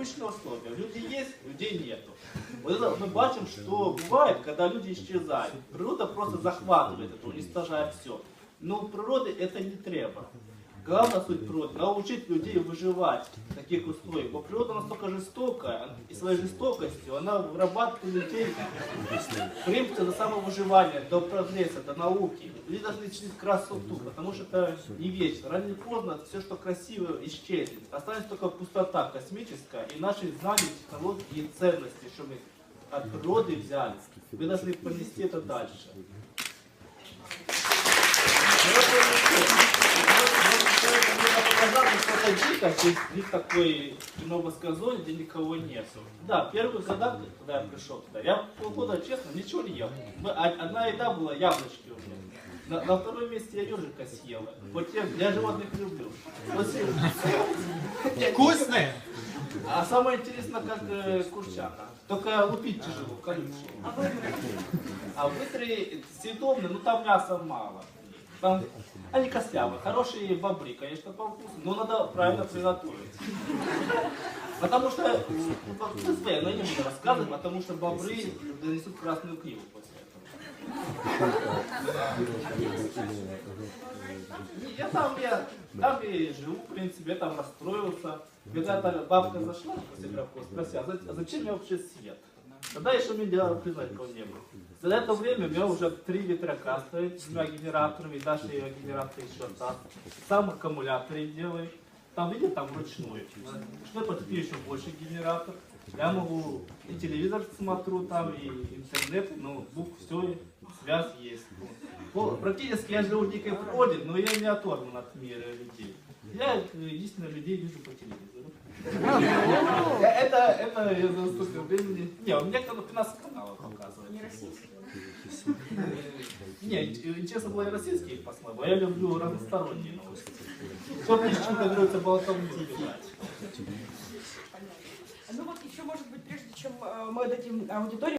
обычные условия. Люди есть, людей нету. Вот это мы бачим, что бывает, когда люди исчезают. Природа просто захватывает это, уничтожает все. Но природе это не треба. Главная суть природы – научить людей выживать в таких условиях. Бо природа настолько жестокая, и своей жестокостью она вырабатывает людей принципы до самовыживания, до прогресса, до науки. Люди должны через красоту, потому что это не вечно. Рано или поздно все, что красиво, исчезнет. Останется только пустота космическая и наши знания, технологии и ценности, что мы от природы взяли. Мы должны понести это дальше. показал, что это дикость, есть вид такой новосказони, где никого нету. Да, первый года, когда я пришел туда, я полгода, честно, ничего не ел. Мы- а- Одна еда была яблочки уже. На, на втором месте я ежика съела. Вот я, я животных люблю. Вкусные? а самое интересное, как э, курчата. Только лупить тяжело, колючие. А вытры съедобные, ну там мяса мало. Там они костлявые, хорошие бобры, конечно, по вкусу, но надо правильно приготовить. Потому что, ФСБ, но я не буду рассказывать, потому что бобры донесут красную книгу после этого. Я там, я там и живу, в принципе, я там расстроился. Когда та бабка зашла после спросила, «А а зачем мне вообще свет? Тогда еще меня признаков не было. За это время у меня уже три ветряка стоит с двумя генераторами, даже ее генератор еще там. Сам аккумуляторы делаю. Там, видите, там вручную. Что потеплее еще больше генератор. Я могу и телевизор смотрю там, и интернет, и ноутбук, все, связь есть. Ну, практически я живу в дикой природе, но я не оторван от мира людей. Я э, единственно людей вижу по телевизору. Э, Это, это я за столько времени. Не, у меня как 15 каналов показывает. Не российские. Не, э, честно говоря, российские посмотрю, а я люблю разносторонние новости. Ни с чем, как говорится, болтовню убивать. Ну вот еще, может быть, прежде чем мы дадим аудитории,